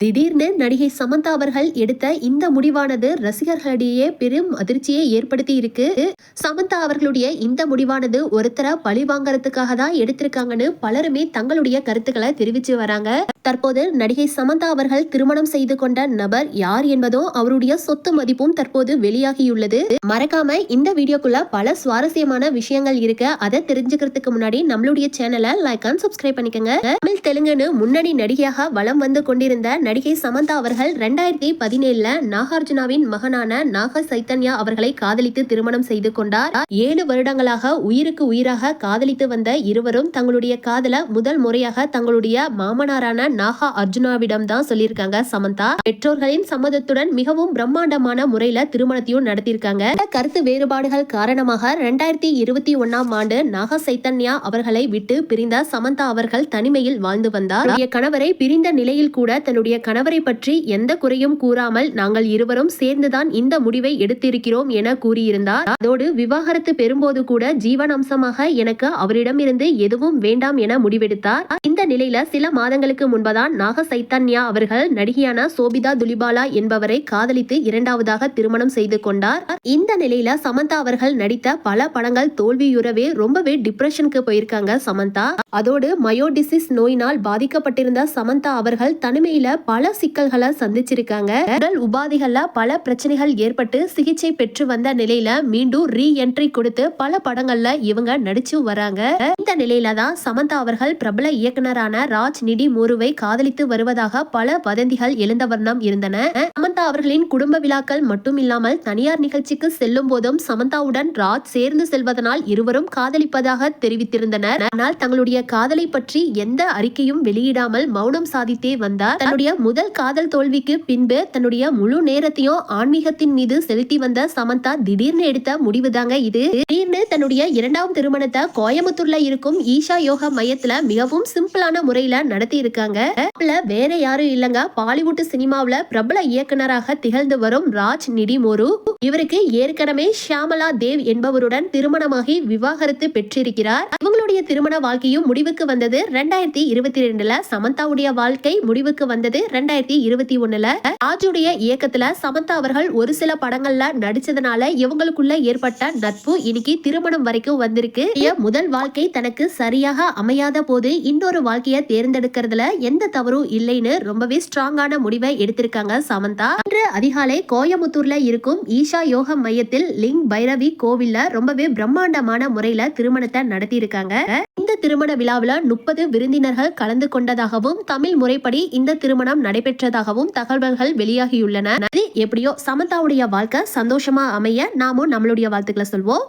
திடீர்னு நடிகை சமந்தா அவர்கள் எடுத்த இந்த முடிவானது ரசிகர்களிடையே பெரும் அதிர்ச்சியை ஏற்படுத்தி இருக்கு. சமந்தா அவர்களுடைய இந்த முடிவானது ஒருத்தர பழி வாங்கறதுக்காக தான் எடுத்திருக்காங்கன்னு பலருமே தங்களுடைய கருத்துக்களை தெரிவிச்சு வராங்க. தற்போது நடிகை சமந்தா அவர்கள் திருமணம் செய்து கொண்ட நபர் யார் என்பதும் அவருடைய சொத்து மதிப்பும் தற்போது வெளியாகியுள்ளது. மறக்காம இந்த வீடியோக்குள்ள பல சுவாரஸ்யமான விஷயங்கள் இருக்கு அதை தெரிஞ்சுக்கிறதுக்கு முன்னாடி நம்மளுடைய சேனலை லைக் அண்ட் சப்ஸ்கிரைப் பண்ணிக்கோங்க. தமிழ் தெலுங்குன்னு முன்னணி நடிகையாக வலம் வந்து கொண்டிருந்த நடிகை சமந்தா அவர்கள் ரெண்டாயிரத்தி பதினேழுல நாகார்ஜுனாவின் மகனான நாக சைத்தன்யா அவர்களை காதலித்து திருமணம் செய்து கொண்டார். ஏழு வருடங்களாக உயிருக்கு உயிராக காதலித்து வந்த இருவரும் தங்களுடைய காதல முதல் முறையாக தங்களுடைய மாமனாரான நாகா அர்ஜுனாவிடம் தான் சொல்லியிருக்காங்க. சமந்தா பெற்றோர்களின் சம்மதத்துடன் மிகவும் பிரம்மாண்டமான முறையில திருமணத்தையும் நடத்தியிருக்காங்க. கருத்து வேறுபாடுகள் காரணமாக ரெண்டாயிரத்தி இருபத்தி ஒன்னாம் ஆண்டு நாக சைத்தன்யா அவர்களை விட்டு பிரிந்த சமந்தா அவர்கள் தனிமையில் வாழ்ந்து வந்தார். கணவரை பிரிந்த நிலையில் கூட தன்னுடைய கணவரை பற்றி எந்த குறையும் கூறாமல் நாங்கள் இருவரும் சேர்ந்துதான் இந்த முடிவை எடுத்திருக்கிறோம் என கூறியிருந்தார். அதோடு விவாகரத்து பெறும்போது கூட ஜீவன் அம்சமாக எனக்கு அவரிடமிருந்து எதுவும் வேண்டாம் என முடிவெடுத்தார். இந்த நிலையில சில மாதங்களுக்கு என்பதால் நாக சைத்தன்யா அவர்கள் நடிகையான சோபிதா துலிபாலா என்பவரை காதலித்து இரண்டாவதாக திருமணம் செய்து கொண்டார். இந்த நிலையில சமந்தா அவர்கள் நடித்த பல படங்கள் தோல்வியுறவே ரொம்பவே டிப்ரெஷனுக்கு போயிருக்காங்க சமந்தா. அதோடு மயோடிசிஸ் நோயினால் பாதிக்கப்பட்டிருந்த சமந்தா அவர்கள் தனிமையில பல சிக்கல்களை சந்திச்சிருக்காங்க. உடல் உபாதிகள்ல பல பிரச்சனைகள் ஏற்பட்டு சிகிச்சை பெற்று வந்த நிலையில மீண்டும் ரீ என்ட்ரி கொடுத்து பல படங்கள்ல இவங்க நடிச்சு வராங்க. இந்த நிலையில தான் சமந்தா அவர்கள் பிரபல இயக்குனரான ராஜ் நிடி மூருவை காதலித்து வருவதாக பல வதந்திகள் எழுந்த வண்ணம் இருந்தன. சமந்தா அவர்களின் குடும்ப விழாக்கள் மட்டும் இல்லாமல் தனியார் நிகழ்ச்சிக்கு செல்லும் போதும் சமந்தாவுடன் ராஜ் சேர்ந்து செல்வதனால் இருவரும் காதலிப்பதாக தெரிவித்திருந்தனர். ஆனால் தங்களுடைய காதலை பற்றி எந்த அறிக்கையும் வெளியிடாமல் மௌனம் சாதித்தே வந்தார். தன்னுடைய முதல் காதல் தோல்விக்கு பின்பு தன்னுடைய முழு நேரத்தையும் ஆன்மீகத்தின் மீது செலுத்தி வந்த சமந்தா திடீர்னு எடுத்த முடிவுதாங்க இது. திடீர்னு தன்னுடைய இரண்டாம் திருமணத்தை கோயம்புத்தூர்ல இருக்கும் ஈஷா யோகா மையத்துல மிகவும் சிம்பிளான முறையில நடத்தி இருக்காங்க வேற யாரும் இல்லங்க. பாலிவுட் சினிமாவில பிரபல இயக்குனராக திகழ்ந்து வரும் ராஜ் நிடிமோரு. இவருக்கு ஏற்கனவே ஷியாமலா தேவ் என்பவருடன் திருமணமாகி விவாகரத்து பெற்றிருக்கிறார். இவங்களுடைய திருமண வாழ்க்கையும் முடிவுக்கு வந்தது ரெண்டாயிரத்தி இருபத்தி ரெண்டுல சமந்தாவுடைய வாழ்க்கை முடிவுக்கு வந்தது ரெண்டாயிரத்தி இருபத்தி ஒண்ணுல ராஜுடைய இயக்கத்துல சமந்தா அவர்கள் ஒரு சில படங்கள்ல நடிச்சதுனால இவங்களுக்குள்ள ஏற்பட்ட நட்பு இன்னைக்கு திருமணம் வரைக்கும் வந்திருக்கு. முதல் வாழ்க்கை தனக்கு சரியாக அமையாத போது இன்னொரு வாழ்க்கைய தேர்ந்தெடுக்கிறதுல எந்த தவறும் இல்லைன்னு ரொம்பவே ஸ்ட்ராங்கான முடிவை எடுத்திருக்காங்க சமந்தா. இன்று அதிகாலை கோயமுத்தூர்ல இருக்கும் ஈஷா யோக மையத்தில் லிங் பைரவி கோவில்ல ரொம்பவே பிரம்மாண்டமான முறையில திருமணத்தை நடத்தி இருக்காங்க இந்த திருமண விழாவில் முப்பது விருந்தினர்கள் கலந்து கொண்டதாகவும் தமிழ் முறைப்படி இந்த திருமணம் நடைபெற்றதாகவும் தகவல்கள் வெளியாகியுள்ளன. எப்படியோ சமந்தாவுடைய வாழ்க்கை சந்தோஷமா அமைய நாமும் நம்மளுடைய வாழ்த்துக்களை சொல்வோம்.